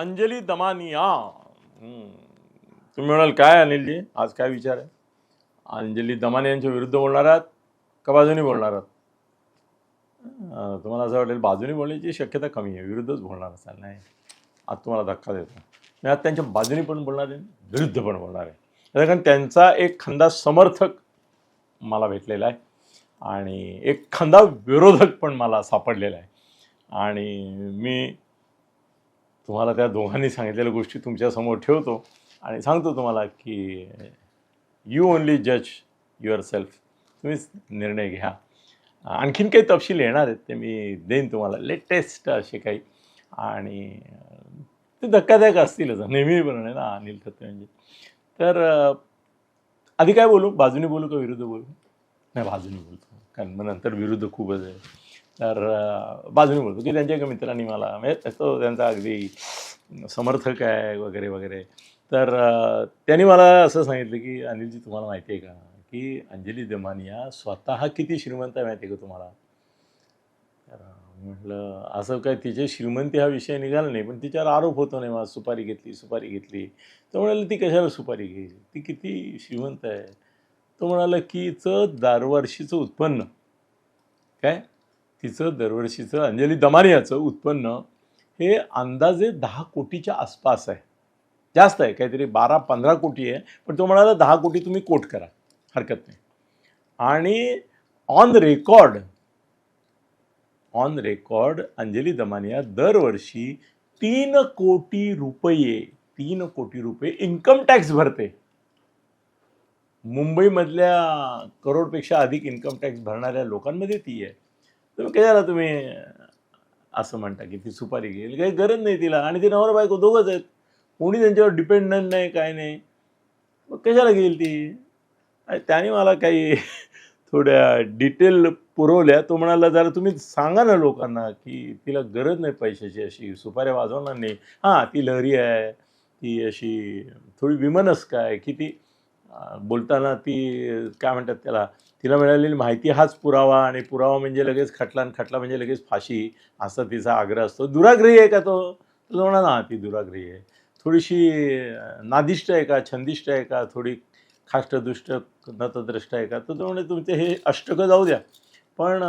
अंजली दमानिया. तुम्ही म्हणाल काय अनिलजी? आज काय विचार आहे? अंजली दमाने यांच्या विरुद्ध बोलणार आहात का बाजूने बोलणार आहात? तुम्हाला असं वाटेल बाजूने बोलण्याची शक्यता कमी आहे. विरुद्धच बोलणार असाल. नाही. आज तुम्हाला धक्का देतो. मी आज त्यांच्या बाजूने पण बोलणार आहे विरुद्ध पण बोलणार आहे. कारण त्यांचा एक खंदा समर्थक मला भेटलेला आहे आणि एक खंदा विरोधक पण मला सापडलेला आहे. आणि मी तुम्हाला त्या दोघांनी सांगितलेल्या गोष्टी तुमच्यासमोर ठेवतो आणि सांगतो तुम्हाला की यू ओनली जज युअर सेल्फ तुम्हीच निर्णय घ्या. आणखीन काही तपशील येणार आहेत ते मी देईन तुम्हाला. लेटेस्ट असे काही. आणि ते धक्कादायक असतीलच. नेहमी पण ना अनिल खत्ते म्हणजे तर आधी काय बोलू? बाजूने बोलू का विरुद्ध बोलू? नाही बाजूने बोलतो. कारण मग नंतर विरुद्ध खूपच आहे. तर बाजूने बोलतो की त्यांच्या एका मित्रांनी मला म्हणजे तो त्यांचा अगदी समर्थक आहे वगैरे वगैरे. तर त्यांनी मला असं सांगितलं की अनिलजी तुम्हाला माहिती आहे का की अंजली दमानिया स्वतः किती श्रीमंत आहे माहिती आहे का तुम्हाला? तर म्हटलं असं काय तिचे श्रीमंती हा विषय निघाला नाही पण तिच्यावर आरोप होतो नाही मला सुपारी घेतली सुपारी घेतली. तो म्हणाला ती कशाला सुपारी घेईल ती किती श्रीमंत आहे. तो म्हणाला की हिचं दरवर्षीचं उत्पन्न. काय? तिचं दरवर्षीचं अंजली दमानियाचं उत्पन्न हे अंदाजे दहा कोटीच्या आसपास आहे. जास्त आहे काहीतरी बारा पंधरा कोटी आहे पण तो म्हणाला दहा कोटी तुम्ही कोट करा हरकत नाही. आणि on record on record Anjali Damania दरवर्षी तीन कोटी रुपये तीन कोटी रुपये इन्कम टॅक्स भरते. मुंबईमधल्या करोडपेक्षा अधिक इन्कम टॅक्स भरणाऱ्या लोकांमध्ये ती आहे. तुम्ही कशाला तुम्ही असं म्हणता की ती सुपारी घेईल? काही गरज नाही तिला. आणि ती नवरा बायको दोघंच आहेत. कोणी त्यांच्यावर डिपेंडंट नाही काय नाही. मग कशाला घेईल ती? त्याने मला काही थोड्या डिटेल पुरवल्या. तो म्हणाला जरा तुम्ही सांगा ना लोकांना की तिला गरज नाही पैशाची अशी. सुपाऱ्या वाजवणार नाही. हां ती लहरी आहे. ती अशी थोडी विमनस्क आहे. की ती बोलताना ती काय म्हणतात त्याला तिला मिळालेली माहिती हाच पुरावा आणि पुरावा म्हणजे लगेच खटला आणि खटला म्हणजे लगेच फाशी असा तिचा आग्रह असतो. दुराग्रही आहे का तो? तो म्हणा ना ती दुराग्रही आहे. थोडीशी नादिष्ट आहे का? छंदिष्ट आहे का? थोडी खाष्टदुष्ट नतद्रष्ट आहे का? तर तो म्हणे तुमचे हे अष्टकं जाऊ द्या. पण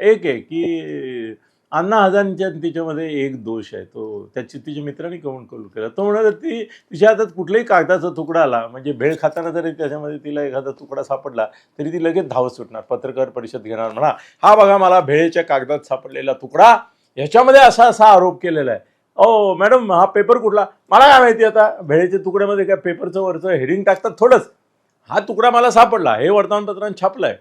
एक आहे की अण्णा हजारांच्या तिच्यामध्ये एक दोष आहे. तो त्याची तिच्या मित्रांनी कौन कौल केला? तो म्हणाला ती तिच्या हातात कुठलाही कागदाचा तुकडा आला म्हणजे भेळ खाताना जरी त्याच्यामध्ये तिला एखादा तुकडा सापडला तरी ती लगेच धावत सुटणार पत्रकार परिषद घेणार म्हणा. हा बघा मला भेळेच्या कागदात सापडलेला तुकडा ह्याच्यामध्ये असा असा आरोप केलेला आहे. ओ मॅडम हा पेपर कुठला? मला काय माहिती आता भेळेच्या तुकड्यामध्ये काय पेपरचं वरचं हेडिंग टाकतात थोडंच. हा तुकडा मला सापडला हे वर्तमानपत्रात आहे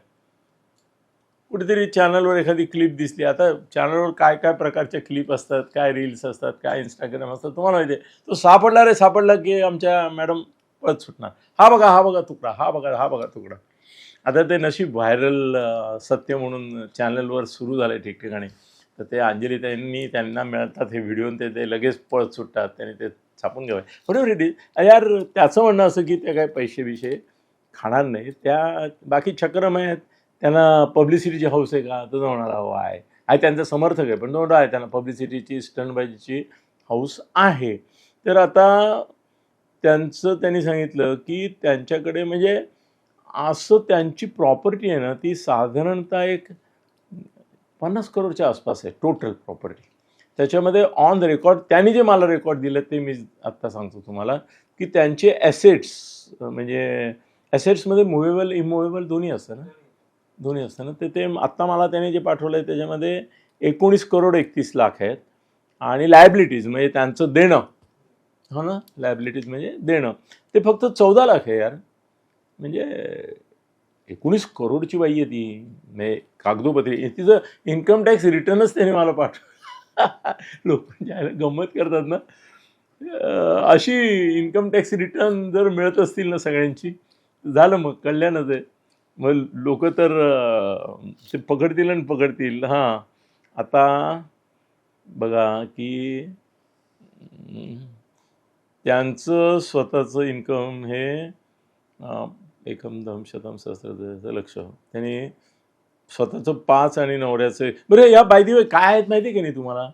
कुठेतरी चॅनलवर एखादी क्लिप दिसली. आता चॅनलवर काय काय प्रकारच्या क्लिप असतात काय रील्स असतात काय इंस्टाग्राम असतात तुम्हाला माहिती आहे. तो सापडला रे सापडला की आमच्या मॅडम पळत सुटणार. हा बघा हा बघा तुकडा हा बघा हा बघा तुकडा. आता ते नशीब व्हायरल सत्य म्हणून चॅनलवर सुरू झालं ठिकठिकाणी. तर ते अंजली त्यांनी त्यांना मिळतात हे व्हिडिओ ते ते लगेच पळत सुटतात त्यांनी ते छापून घ्यावे बरोबर इट इज यार त्याचं म्हणणं असं की त्या काय पैसे बिशे खाणार नाही त्या बाकी चक्रम आहेत. त्यांना पब्लिसिटीची हौस आहे का? तर तो म्हणाला आहे आहे त्यांचा समर्थक आहे पण दोन आहे त्यांना पब्लिसिटीची स्टंटबाजीची हौस आहे. तर आता त्यांचं त्यांनी सांगितलं की त्यांच्याकडे म्हणजे असं त्यांची प्रॉपर्टी आहे ना ती साधारणतः एक पन्नास करोडच्या आसपास आहे टोटल प्रॉपर्टी त्याच्यामध्ये ऑन द रेकॉर्ड त्यांनी जे मला रेकॉर्ड दिलं ते मी आत्ता सांगतो तुम्हाला की त्यांचे ॲसेट्स म्हणजे ॲसेट्समध्ये मुव्हेबल इमुव्हेबल दोन्ही असतं ना? दोन्ही असताना ते ते आत्ता मला त्याने जे पाठवलं आहे त्याच्यामध्ये एकोणीस करोड एकतीस लाख आहेत आणि लायबिलिटीज म्हणजे त्यांचं देणं. हो ना? लायबिलिटीज म्हणजे देणं. ते फक्त चौदा लाख आहे यार. म्हणजे एकोणीस करोडची बाई आहे ती. म्हणजे कागदोपत्री. तिचं इन्कम टॅक्स रिटर्नच त्याने मला पाठव लोक ज्याला गंमत करतात ना. अशी इन्कम टॅक्स रिटर्न जर मिळत असतील ना सगळ्यांची झालं मग. कल्याणच आहे. मग लोक तर ते पकडतील आणि पकडतील. हां आता बघा की त्यांचं स्वतःचं इन्कम हे एकम दम शतम सहस्र लक्ष. त्यांनी स्वतःचं पाच आणि नवऱ्याचं बरं या बायदी काय आहेत माहिती आहे की नाही तुम्हाला?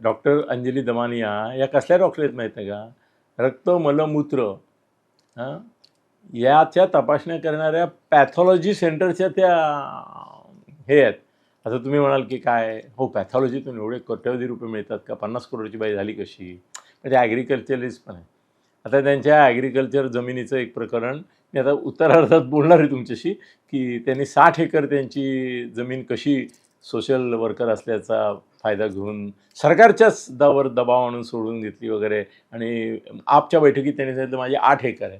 डॉक्टर अंजली दमानिया या कसल्या डॉक्टर आहेत माहीत आहे का? रक्त मलमूत्र हां? याच्या तपासण्या करणाऱ्या पॅथॉलॉजी सेंटरच्या त्या हे आहेत. आता तुम्ही म्हणाल की काय हो पॅथॉलॉजीतून एवढे कोट्यवधी रुपये मिळतात का? पन्नास करोडची बाई झाली कशी? म्हणजे ॲग्रिकल्चरिस्ट पण आहे. आता त्यांच्या ॲग्रिकल्चर जमिनीचं एक प्रकरण मी आता उत्तरार्धात बोलणार आहे तुमच्याशी की त्यांनी साठ एकर त्यांची जमीन कशी सोशल वर्कर असल्याचा फायदा घेऊन सरकारच्याच दावर दबाव आणून सोडून घेतली वगैरे. आणि आपच्या बैठकीत त्यांनी सांगितलं माझी आठ एकर आहे.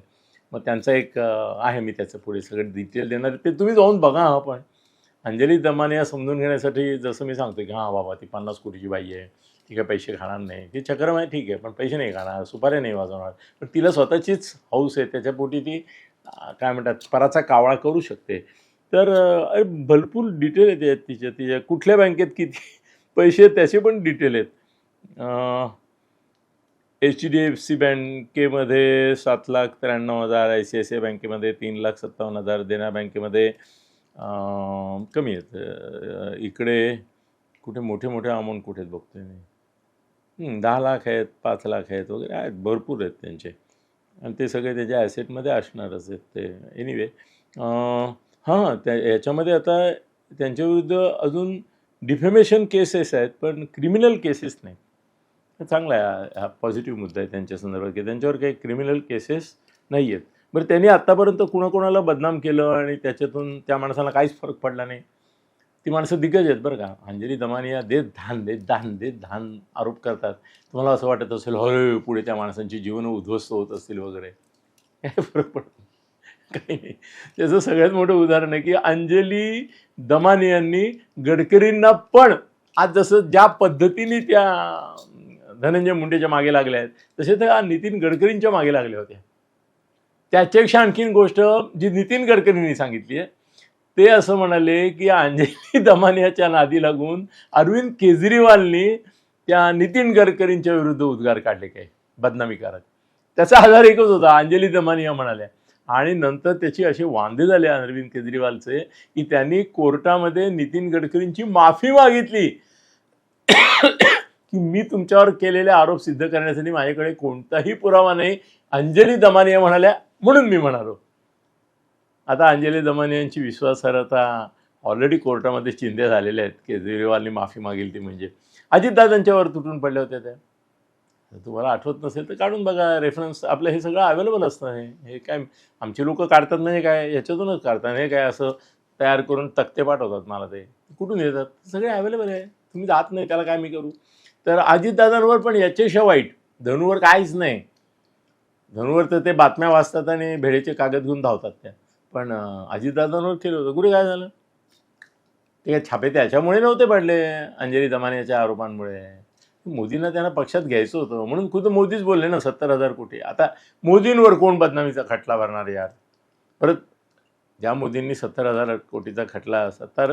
मग त्यांचा एक आहे मी त्याचं पुढे सगळं डिटेल देणार. ते तुम्ही जाऊन बघा हा पण. अंजली दमाने समजून घेण्यासाठी जसं मी सांगतो की हां बाबा ती पन्नास कोटीची बाई आहे. ती काय पैसे खाणार नाही. ती चक्रम आहे ठीक आहे पण पैसे नाही खाणार. सुपाऱ्या नाही वाजवणार. पण तिला स्वतःचीच हौस आहे. त्याच्यापोटी ती काय म्हणतात पराचा कावळा करू शकते. तर अरे भरपूर डिटेल आहेत तिच्या तिच्या कुठल्या बँकेत किती? पैसे आहेत त्याचे पण डिटेल आहेत. एच डी एफ सी बँकेमध्ये सात लाख त्र्याण्णव हजार I C I C I बँकेमध्ये तीन लाख सत्तावन्न हजार देना बँकेमध्ये कमी आहेत. इकडे कुठे मोठे मोठे अमाऊंट कुठे आहेत बघतोय मी. दहा लाख आहेत पाच लाख आहेत वगैरे आहेत भरपूर आहेत त्यांचे. आणि ते सगळे त्याच्या ॲसेटमध्ये असणारच आहेत ते. एनिवे हां त्या याच्यामध्ये आता त्यांच्याविरुद्ध अजून डिफेमेशन केसेस आहेत पण क्रिमिनल केसेस नाही चांगला आहे हा- पॉझिटिव्ह मुद्दा आहे त्यांच्या संदर्भात की त्यांच्यावर काही क्रिमिनल केसेस नाही आहेत बरं त्यांनी आत्तापर्यंत कुणाकोणाला बदनाम केलं आणि त्याच्यातून त्या माणसाला काहीच फरक पडला नाही. ती माणसं दिग्गज आहेत बरं का. अंजली दमानिया देत धान देत धान देत धान आरोप करतात. तुम्हाला असं वाटत असेल हळूहळू पुढे त्या माणसांची जीवन उद्ध्वस्त होत असतील वगैरे. काय फरक पडत काही नाही. त्याचं सगळ्यात मोठं उदाहरण आहे की अंजली दमानियांनी गडकरींना पण आज जसं ज्या पद्धतीने त्या धनंजय मुंडेच्या मागे लागल्या आहेत. तसे त्या नितीन गडकरींच्या मागे लागल्या होत्या त्याच्यापेक्षा आणखीन गोष्ट जी नितीन गडकरींनी सांगितली आहे ते असं म्हणाले की अंजली दमानियाच्या नादी लागून अरविंद केजरीवालनी त्या नितीन गडकरींच्या विरुद्ध उद्गार काढले काय बदनामी करत त्याचा आधार एकच होता अंजली दमानिया म्हणाल्या. आणि नंतर त्याची असे वांदे झाले अरविंद केजरीवालचे की त्यांनी कोर्टामध्ये नितीन गडकरींची माफी मागितली. की मी तुमच्यावर केलेले आरोप सिद्ध करण्यासाठी माझ्याकडे कोणताही पुरावा नाही. अंजली दमानिया म्हणाल्या म्हणून मी म्हणालो. आता अंजली दमानियांची विश्वासार्हता ऑलरेडी कोर्टामध्ये चिंध्या झालेल्या आहेत. केजरीवालनी माफी मागेल ती म्हणजे. अजितदादांच्यावर तुटून पडल्या होत्या त्या. तुम्हाला आठवत नसेल तर काढून बघा. रेफरन्स आपलं हे सगळं अवेलेबल असतं. हे हे काय आमची लोक काढतात म्हणजे काय? याच्यातूनच काढतात हे काय? असं तयार करून तक्ते पाठवतात मला ते. कुठून येतात? सगळे अवेलेबल आहे. तुम्ही जात नाही. त्याला काय मी करू? तर अजितदादांवर पण याच्याशिवाय वाईट. धनुवर काहीच नाही. धनुवर तर ते बातम्या वाचतात आणि भेडेचे कागद घेऊन धावतात त्या. पण अजितदादांवर केलं होतं. कुठे काय झालं? ते काय छापे त्याच्यामुळे नव्हते पडले अंजली दमानियाच्या आरोपांमुळे. मोदींना त्यांना पक्षात घ्यायचं होतं. म्हणून खुद मोदीच बोलले ना सत्तर हजार कोटी. आता मोदींवर कोण बदनामीचा खटला भरणार यार? परत ज्या मोदींनी सत्तर हजार कोटीचा खटला सत्तर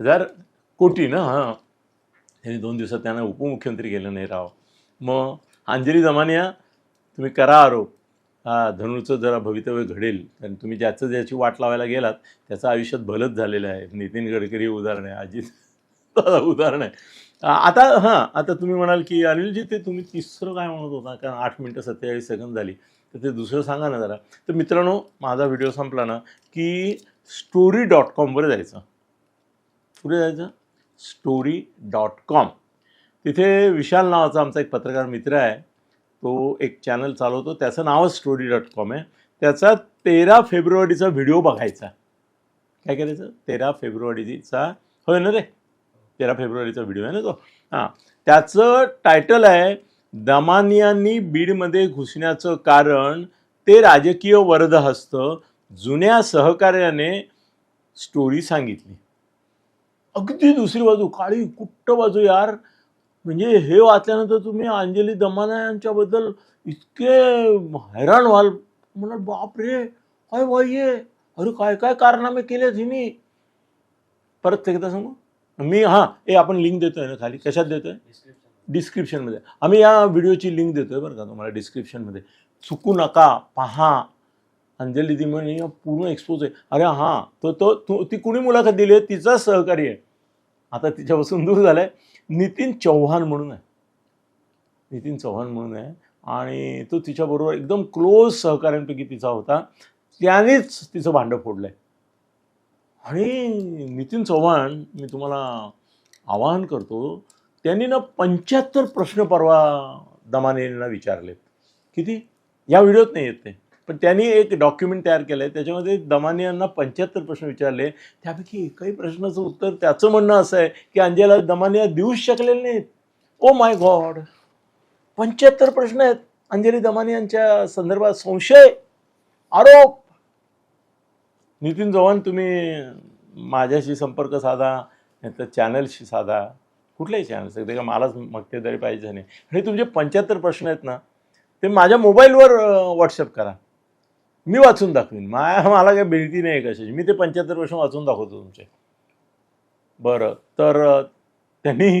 हजार कोटी ना हां. त्यांनी दोन दिवसात त्यांना उपमुख्यमंत्री केलं नाही राव. मग अंजली दमानिया तुम्ही करा आरोप. हा धनुचं जरा भवितव्य घडेल. कारण तुम्ही ज्याचं ज्याची वाट लावायला गेलात त्याचं आयुष्यात भलत झालेलं आहे. नितीन गडकरी उदाहरण आहे अजित उदाहरण आहे. आता हां आता तुम्ही म्हणाल की अनिलजी ते तुम्ही तिसरं काय म्हणत होता? कारण आठ मिनटं सत्तेचाळीस सेकंद झाली. तर ते दुसरं सांगा ना जरा. तर मित्रांनो माझा व्हिडिओ संपला ना की स्टोरी डॉट कॉमवर जायचं. कुठे जायचं? स्टोरी डॉट कॉम तिथे विशाल नावाचा आमचा एक पत्रकार मित्र आहे. तो एक चॅनल चालवतो. त्याचं नावच स्टोरी डॉट कॉम आहे. त्याचा तेरा फेब्रुवारीचा व्हिडिओ बघायचा. काय करायचं? तेरा फेब्रुवारीचा होय ना रे? तेरा फेब्रुवारीचा व्हिडिओ आहे ना तो? हां. त्याचं टायटल आहे दमानियांनी बीडमध्ये घुसण्याचं कारण ते राजकीय वरदहस्त जुन्या सहकार्याने स्टोरी सांगितली. अगदी दुसरी बाजू काळी कुट्ट बाजू यार. म्हणजे हे वाचल्यानंतर तुम्ही अंजली दमाना यांच्याबद्दल इतके हैराण व्हाल. म्हणाल बाप रे काय बाई आहे अरे काय काय कारनामे केले हिनी? परत एकदा सांगू? मी हां ए आपण लिंक देतोय ना खाली. कशात देतोय? डिस्क्रिप्शनमध्ये आम्ही या व्हिडिओची लिंक देतोय बरं का तुम्हाला डिस्क्रिप्शनमध्ये चुकू नका पहा. अंजली दिमणी पूर्ण एक्सपोज आहे. अरे हां तो तो तो- ती कुणी मुलाखत दिली आहे? तिचाच सहकारी आहे. आता तिच्यापासून दूर झालं आहे नितीन चव्हाण म्हणून आहे. नितीन चव्हाण म्हणून आहे. आणि तो तिच्याबरोबर एकदम क्लोज सहकाऱ्यांपैकी तिचा होता. त्यानेच तिचं भांडं फोडलं आहे आणि नितीन चव्हाण मी तुम्हाला आवाहन करतो त्यांनी ना पंच्याहत्तर प्रश्न परवा दमानेंना विचारलेत. किती? या व्हिडिओत नाही येत ते. पण त्यांनी एक डॉक्युमेंट तयार केलं आहे त्याच्यामध्ये दमानी यांना पंच्याहत्तर प्रश्न विचारले. त्यापैकी एकही प्रश्नाचं उत्तर त्याचं म्हणणं असं आहे की अंजेला दमानिया देऊच शकलेले नाहीत. ओ माय गॉड पंच्याहत्तर प्रश्न आहेत. अंजली दमानी यांच्या संदर्भात संशय आरोप. नितीन चव्हाण तुम्ही माझ्याशी संपर्क साधा नाही चॅनलशी साधा. कुठल्याही चॅनल ते का मलाच मक्तेदारी पाहिजे नाही. आणि तुमचे पंच्याहत्तर प्रश्न आहेत ना ते माझ्या मोबाईलवर व्हॉट्सअप करा. मी वाचून दाखवीन. माया मला काही भीती नाही कशाची. मी ते पंच्याहत्तर प्रश्न वाचून दाखवतो तुमचे. बरं तर त्यांनी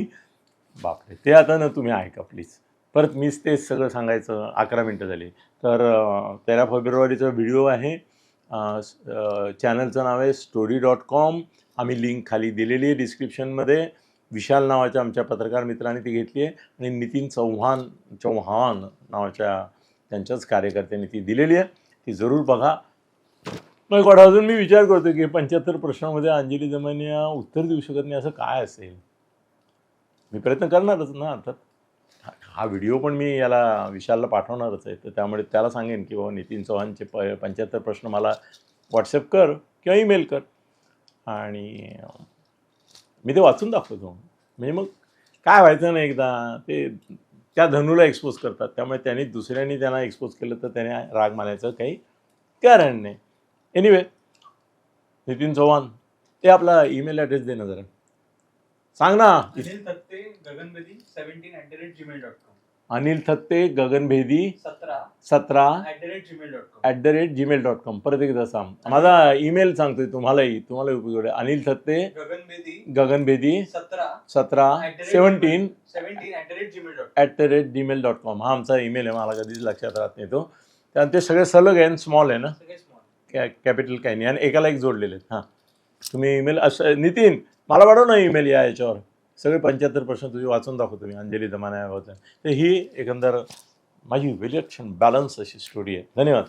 बापरे ते आता ना तुम्ही ऐका प्लीज. परत मीच तेच सगळं सांगायचं अकरा मिनटं झाली. तर तेरा फेब्रुवारीचा व्हिडिओ आहे. चॅनलचं नाव आहे स्टोरी डॉट कॉम आम्ही लिंक खाली दिलेली आहे डिस्क्रिप्शनमध्ये विशाल नावाच्या आमच्या पत्रकार मित्राने ती घेतली आहे. आणि नितीन चव्हाण चौहान नावाच्या त्यांच्याच कार्यकर्त्यांनी ती दिलेली आहे. ती जरूर बघा. मग कोणा अजून मी विचार करतो की पंच्याहत्तर प्रश्नामध्ये अंजली जमानिया उत्तर देऊ शकत नाही असं काय असेल? मी प्रयत्न करणारच ना अर्थात हा- व्हिडिओ पण मी याला विशालला पाठवणारच आहे. तर त्यामुळे त्याला सांगेन की बाबा नितीन चव्हाणचे प पंच्याहत्तर प्रश्न मला व्हॉट्सअप कर किंवा ईमेल कर. आणि मी ते वाचून दाखवतो. म्हणजे मग काय व्हायचं ना एकदा ते त्या धनूला एक्सपोज करतात. त्यामुळे त्यांनी दुसऱ्यांनी त्यांना एक्सपोज केलं तर त्याने राग मानायचं काही कारण नाही. एनिवे नितीन चव्हाण ते आपला ईमेल ॲड्रेस दे ना जरा. सांग ना. Anil Thatte Gaganbedi seventeen the rate Gmail dot com Anil Thatte Gaganbhedi सतरा. सतरा. At the rate Gmail dot com at the rate Gmail dot com परत एकदा सांग. माझा ईमेल सांगतोय तुम्हालाही. तुम्हाला उपयोग आहे. अनिल थत्ते गगनभेदी सतरा. Seventeen. At the rate Gmail dot com हा आमचा ईमेल आहे. मला कधीच लक्षात राहत नाही तो. त्यात ते सगळे सलग आहे स्मॉल आहे ना? कॅ कॅपिटल काही नाही. आणि एकाला एक जोडलेले आहेत. हां. तुम्ही ईमेल असं नितीन मला पाठव ना ईमेल या याच्यावर. सगळे पंच्याहत्तर प्रश्न तुझे वाचून दाखवतो मी अंजली दमाना होत्या तर ही एकंदर माझी विलक्षण बॅलन्स अशी स्टोरी आहे. धन्यवाद.